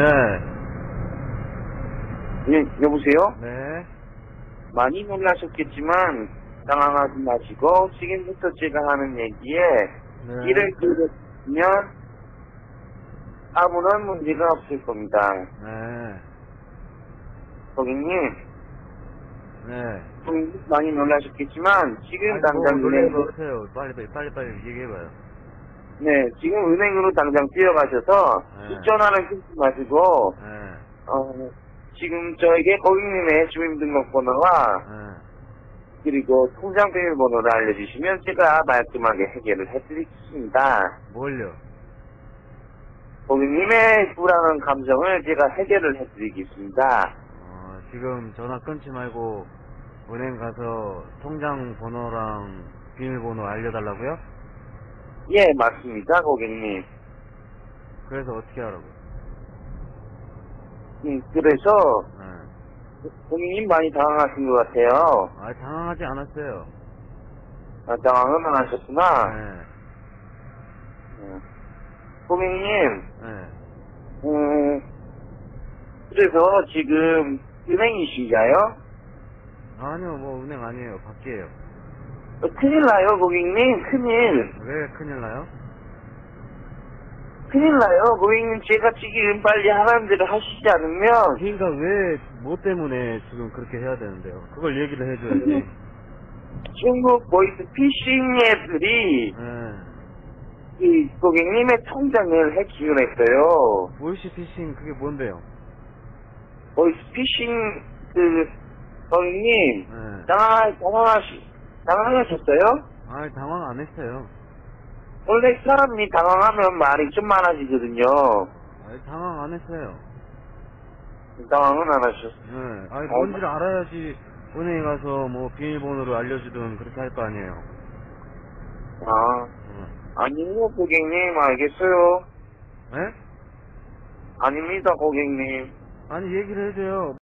네. 예, 여보세요? 네. 많이 놀라셨겠지만 당황하지 마시고 지금부터 제가 하는 얘기에 네. 이를 들으면 아무런 문제가 없을 겁니다. 네. 고객님, 네. 좀 많이 놀라셨겠지만 지금 아니, 당장 뭐, 놀라는 거 은행으로 없어요. 빨리, 빨리, 빨리, 빨리 얘기해봐요. 네, 지금 은행으로 당장 뛰어가셔서 네. 전화를 끊지 마시고 네. 어, 지금 저에게 고객님의 주민등록번호와 네. 그리고 통장 비밀번호를 알려주시면 제가 말끔하게 해결을 해드리겠습니다. 뭘요? 고객님의 불안한 감정을 제가 해결을 해드리겠습니다. 어, 지금 전화 끊지 말고 은행 가서 통장 번호랑 비밀번호 알려달라고요? 예, 맞습니다, 고객님. 그래서 어떻게 하라고요? 음, 그래서 네. 고객님 많이 당황하신 것 같아요. 아, 당황하지 않았어요. 아, 당황은 안 하셨구나. 네. 음. 고객님, 네. 음, 그래서 지금 은행이신가요? 아니요, 뭐, 은행 아니에요. 밖이에요. 어, 큰일 나요, 고객님. 큰일. 왜 큰일 나요? 큰일 나요, 고객님. 제가 지금 빨리 하라는 대로 하시지 않으면 그러니까 왜, 뭐 때문에 지금 그렇게 해야 되는데요? 그걸 얘기를 해줘야지. 중국 보이스 피싱 앱들이 네. 이 고객님의 통장을 해킹을 했어요. 보이시피싱 그게 뭔데요? 보이스 피싱 그 고객님 네. 당황 당황하시 당황하셨어요? 아, 당황 안 했어요. 원래 사람이 당황하면 말이 좀 많아지거든요. 아, 당황 안 했어요. 당황은 안 하셨어요. 네. 아니, 뭔지를 알아야지 은행에 가서 뭐 비밀번호를 알려주든 그렇게 할 거 아니에요. 아 응. 아니요 고객님 알겠어요. 네? 아닙니다 고객님. 아니, 얘기를 해줘요.